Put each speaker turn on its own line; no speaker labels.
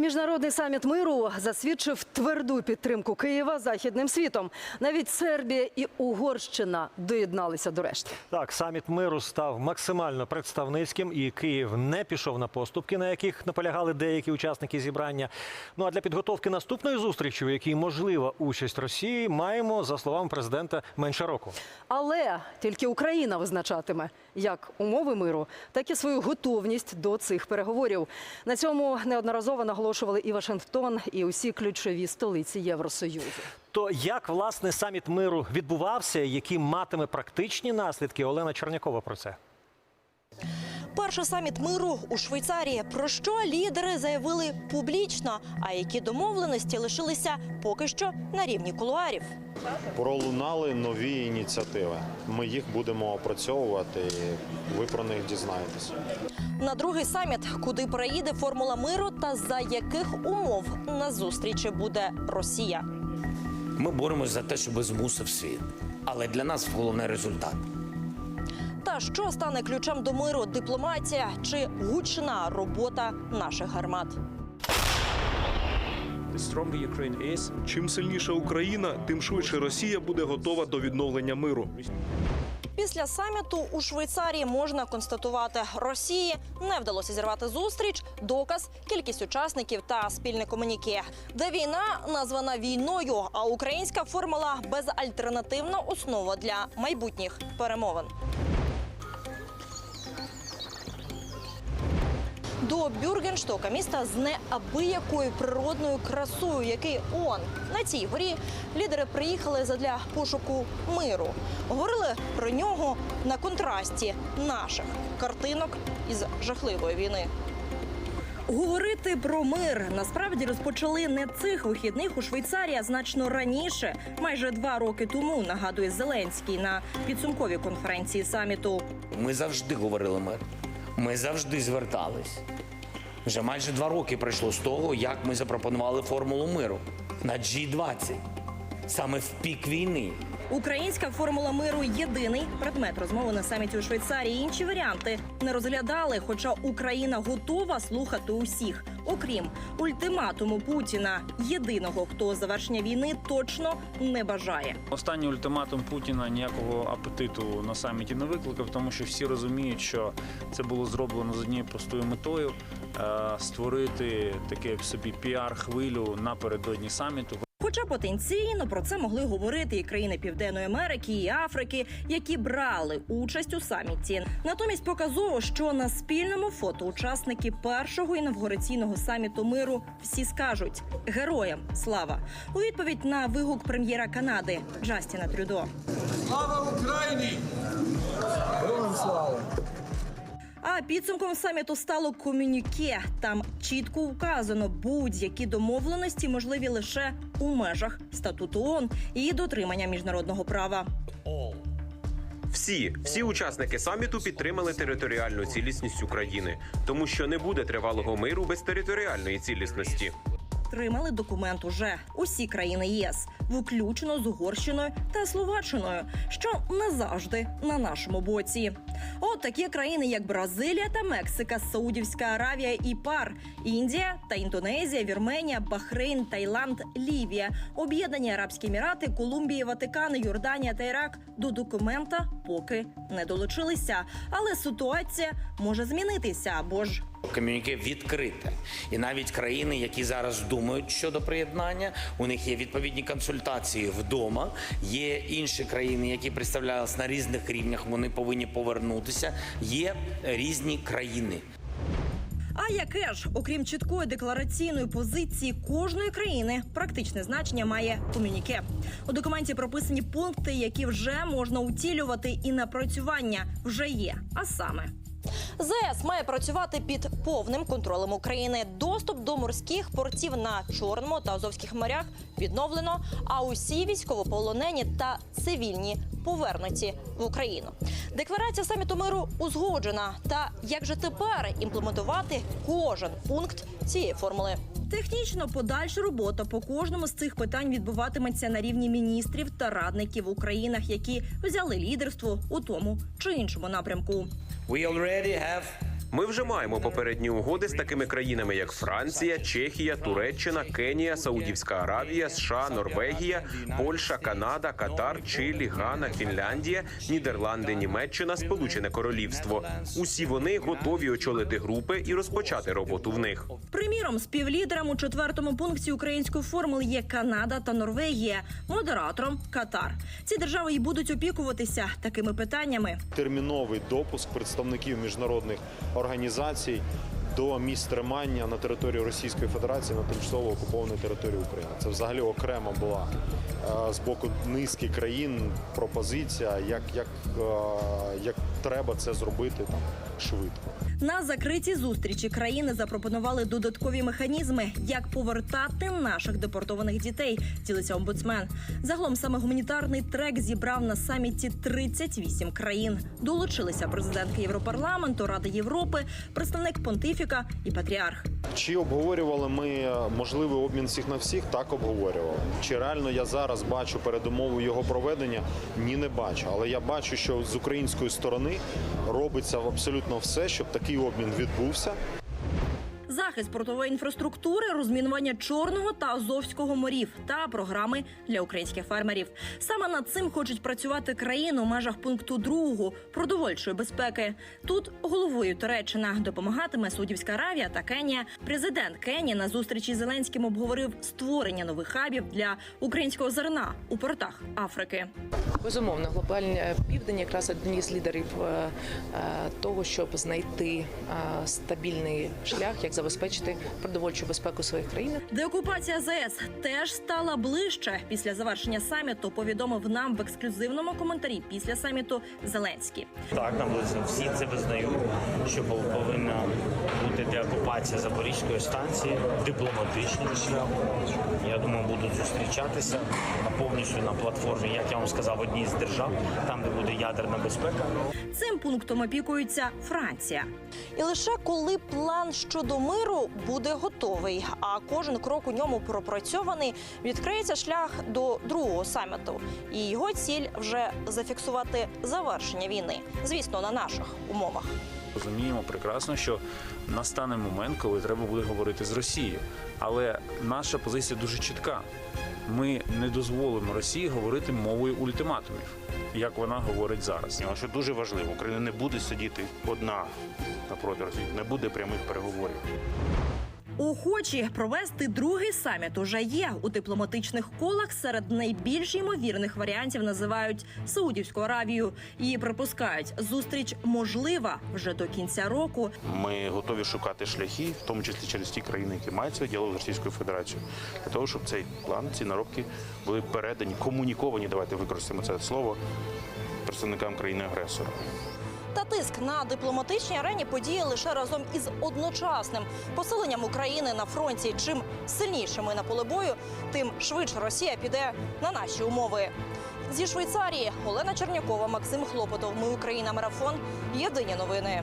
Міжнародний саміт миру засвідчив тверду підтримку Києва західним світом. Навіть Сербія і Угорщина доєдналися до решти.
Так, саміт миру став максимально представницьким, і Київ не пішов на поступки, на яких наполягали деякі учасники зібрання. Ну а для підготовки наступної зустрічі, у якій можлива участь Росії, маємо за словами президента менше року.
Але тільки Україна визначатиме як умови миру, так і свою готовність до цих переговорів. На цьому неодноразово наголошували і Вашингтон, і усі ключові столиці Євросоюзу.
То як власне саміт миру відбувався, які матиме практичні наслідки? Олена Чернякова про це.
Перший саміт миру у Швейцарії. Про що лідери заявили публічно, а які домовленості лишилися поки що на рівні кулуарів.
Пролунали нові ініціативи. Ми їх будемо опрацьовувати. і Ви про них дізнаєтесь.
На другий саміт, куди переїде формула миру та за яких умов на зустрічі буде Росія.
Ми боремось за те, щоб змусив світ. Але для нас головне результат.
Та що стане ключем до миру? Дипломатія чи гучна робота наших гармат?
Чим сильніша Україна, тим швидше Росія буде готова до відновлення миру.
Після саміту у Швейцарії можна констатувати, Росії не вдалося зірвати зустріч. Доказ кількість учасників та спільне комуніке. Де війна названа війною, а українська формула безальтернативна основа для майбутніх перемовин. До Бюргенштока міста з неабиякою природною красою, який он на цій горі лідери приїхали задля пошуку миру. Говорили про нього на контрасті наших картинок із жахливої війни. Говорити про мир насправді розпочали не цих вихідних у Швейцарії, а значно раніше, майже два роки тому, нагадує Зеленський на підсумковій конференції саміту.
Ми завжди говорили мир. Ми завжди звертались. Вже майже два роки пройшло з того, як ми запропонували формулу миру на G20. Саме в пік війни.
Українська формула миру єдиний предмет розмови на саміті у Швейцарії. Інші варіанти не розглядали, хоча Україна готова слухати усіх, окрім ультиматуму Путіна, єдиного, хто завершення війни точно не бажає.
останній ультиматум Путіна ніякого апетиту на саміті не викликав, тому що всі розуміють, що це було зроблено з однією простою метою е, створити таке в собі піар-хвилю напередодні саміту.
Хоча потенційно про це могли говорити і країни Південної Америки, і Африки, які брали участь у саміті. Натомість показово, що на спільному фото учасники першого інавгураційного саміту миру всі скажуть героям слава у відповідь на вигук прем'єра Канади Джастіна Трюдо.
Слава Україні!
А підсумком саміту стало комюніке. Там чітко вказано, будь-які домовленості можливі лише у межах статуту ООН і дотримання міжнародного права.
Всі, всі учасники саміту підтримали територіальну цілісність України, тому що не буде тривалого миру без територіальної цілісності.
Тримали документ уже. Усі країни ЄС, включно з Угорщиною та Словаччиною, що не завжди на нашому боці. От такі країни, як Бразилія та Мексика, Саудівська Аравія і ПАР, Індія та Індонезія, Вірменія, Бахрейн, Таїланд, Лівія, Об'єднані Арабські Емірати, Колумбія, Ватикан, Йорданія та Ірак. До документа поки не долучилися. Але ситуація може змінитися або ж
Комюніке відкрите. І навіть країни, які зараз думають щодо приєднання, у них є відповідні консультації вдома. Є інші країни, які представлялись на різних рівнях. Вони повинні повернутися. Є різні країни.
А яке ж, окрім чіткої деклараційної позиції кожної країни, практичне значення має комюніке. У документі прописані пункти, які вже можна утілювати, і напрацювання вже є. А саме. ЗС має працювати під повним контролем України. Доступ до морських портів на Чорному та Азовських морях відновлено. А усі військовополонені та цивільні повернуті в Україну. Декларація саміту миру узгоджена. Та як же тепер імплементувати кожен пункт цієї формули? Технічно подальша робота по кожному з цих питань відбуватиметься на рівні міністрів та радників в Українах, які взяли лідерство у тому чи іншому напрямку.
We already have
Ми вже маємо попередні угоди з такими країнами, як Франція, Чехія, Туреччина, Кенія, Саудівська Аравія, США, Норвегія, Польща, Канада, Катар, Чилі, Гана, Фінляндія, Нідерланди, Німеччина, Сполучене Королівство. Усі вони готові очолити групи і розпочати роботу в них.
Приміром, співлідером у четвертому пункті української формули є Канада та Норвегія, модератором Катар. Ці держави й будуть опікуватися такими питаннями.
Терміновий допуск представників міжнародних організацій до місць тримання на території Російської Федерації на тимчасово окупованій території України. Це взагалі окремо була е, з боку низки країн пропозиція, як, як, е, як треба це зробити там швидко.
На закритій зустрічі країни запропонували додаткові механізми, як повертати наших депортованих дітей. Ділиться омбудсмен. Загалом саме гуманітарний трек зібрав на саміті 38 країн. Долучилися президентки Європарламенту, Ради Європи, представник понтифіка і патріарх.
Чи обговорювали ми е, можливий обмін всіх на всіх? Так обговорювали. Чи реально я зараз бачу передумову його проведення? Ні, не бачу. Але я бачу, що з української сторони робиться абсолютно все, щоб такий обмін відбувся.
Захист портової інфраструктури, розмінування Чорного та Азовського морів та програми для українських фермерів. Саме над цим хочуть працювати країни у межах пункту другого продовольчої безпеки. Тут головою Туреччина допомагатиме Саудівська Аравія та Кенія. Президент Кенії на зустрічі з Зеленським обговорив створення нових хабів для українського зерна у портах Африки.
Безумовно, глобальний південь якраз одні з лідерів е, е, того, щоб знайти е, стабільний шлях, як забезпечити продовольчу безпеку своїх країн.
Деокупація ЗС теж стала ближче після завершення саміту. Повідомив нам в ексклюзивному коментарі після саміту Зеленський.
Так, наблизно всі це визнають, що пов- повинна бути деокупація Запорізької станції, дипломатичним шляхом. Я думаю, будуть зустрічатися на повністю на платформі, як я вам сказав, одній з держав, там де буде ядерна безпека.
Цим пунктом опікується Франція.
І лише коли план щодо миру буде готовий, а кожен крок у ньому пропрацьований, відкриється шлях до другого саміту. І його ціль вже зафіксувати завершення війни, звісно, на наших умовах.
Розуміємо прекрасно, що настане момент, коли треба буде говорити з Росією. Але наша позиція дуже чітка. Ми не дозволимо Росії говорити мовою ультиматумів, як вона говорить зараз.
Але що дуже важливо, Україна не буде сидіти одна напроти Росії, не буде прямих переговорів.
Охочі провести другий саміт уже є у дипломатичних колах. Серед найбільш ймовірних варіантів називають Саудівську Аравію і припускають, зустріч можлива вже до кінця року.
Ми готові шукати шляхи, в тому числі через ті країни, які мають діалог з Російською Федерацією, для того, щоб цей план, ці наробки були передані, комуніковані. Давайте використаємо це слово представникам країни-агресора.
Та тиск на дипломатичній арені подіє лише разом із одночасним посиленням України на фронті. Чим сильніше ми на поле бою, тим швидше Росія піде на наші умови. Зі Швейцарії Олена Чернякова, Максим Хлопотов. Ми Україна. Марафон. Єдині новини.